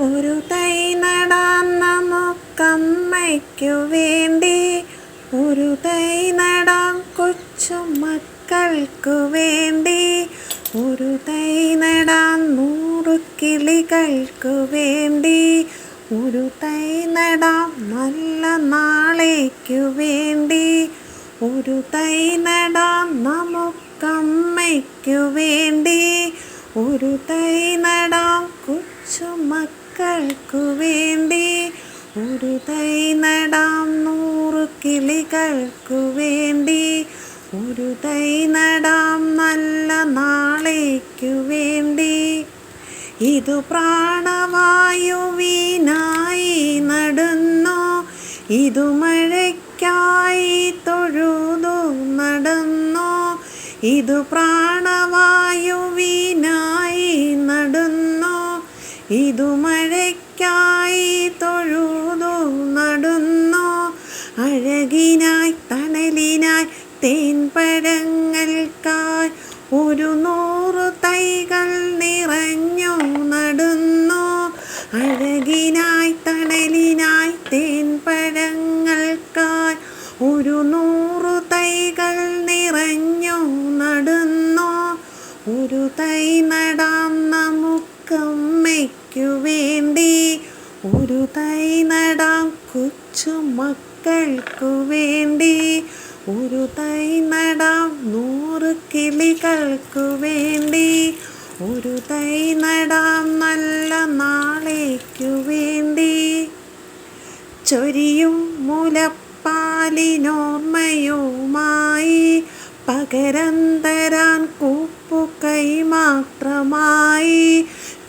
ഒരു തൈ നടാൻ നമുക്കമ്മയ്ക്കു വേണ്ടി. ഒരു തൈ നടാം കൊച്ചു മക്കൾക്കു വേണ്ടി. ഒരു തൈ നടാൻ നൂറു കിളികൾക്കു വേണ്ടി. ഒരു തൈ നടാം നല്ല നാളേക്കു വേണ്ടി. ഒരു തൈ നടാം നമുക്കമ്മയ്ക്കു വേണ്ടി. ഒരു തൈ നടാം കൊച്ചു മക്കൾക്കു വേണ്ടി ഒരു തൈ നടാം നൂറ് കിളികൾക്കു വേണ്ടി ഒരു തൈ നടാം നല്ല നാളേക്കു വേണ്ടി. ഇതു പ്രാണവായുവിനായി നടുന്നു ഇതു മഴയ്ക്കായി തൊഴുതു നടന്നു ഇതു പ്രാണവായുവിനായി ഇതു മഴയ്ക്കായി തൊഴുതു നടുന്നു. അഴകിനായി തണലിനായി തേൻപഴങ്ങൾക്കായി ഒരു നൂറു തൈകൾ നിറഞ്ഞു നടുന്നു. അഴകിനായി തണലിനായി തേൻപഴങ്ങൾക്കായി ഒരു നൂറു തൈകൾ നിറഞ്ഞു നടുന്നു. ഒരു തൈ നടാം നമുക്കമ്മയ്ക്കു വേണ്ടി ഒരു തൈ നടാം കൊച്ചു മക്കൾക്കു വേണ്ടി. ഒരു തൈ നടാം നൂറ് കിളികൾക്കു വേണ്ടി. ഒരു തൈ നടാം നല്ല നാളേക്കു വേണ്ടി. ചൊരിയും മുലപ്പാലിനോർമ്മയുമായി പകരം തരാൻ കൂപ്പുകൈ മാത്രമായി.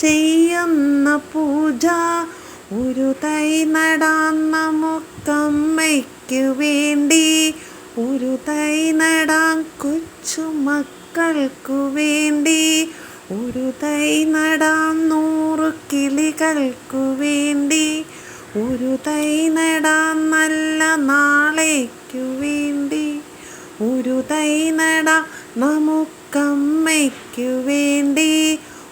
ചെയ്യുന്ന പൂജ. ഒരു തൈ നടാൻ നമുക്കമ്മയ്ക്ക് വേണ്ടി. ഒരു തൈ നടാൻ കൊച്ചു മക്കൾക്കു വേണ്ടി. ഒരു തൈ നടാൻ നൂറ് കിളികൾക്കു വേണ്ടി. ഒരു തൈ നടാൻ നല്ല നാളേക്കു വേണ്ടി. ഒരു തൈ നടാം നമുക്കമ്മയ്ക്കു വേണ്ടി.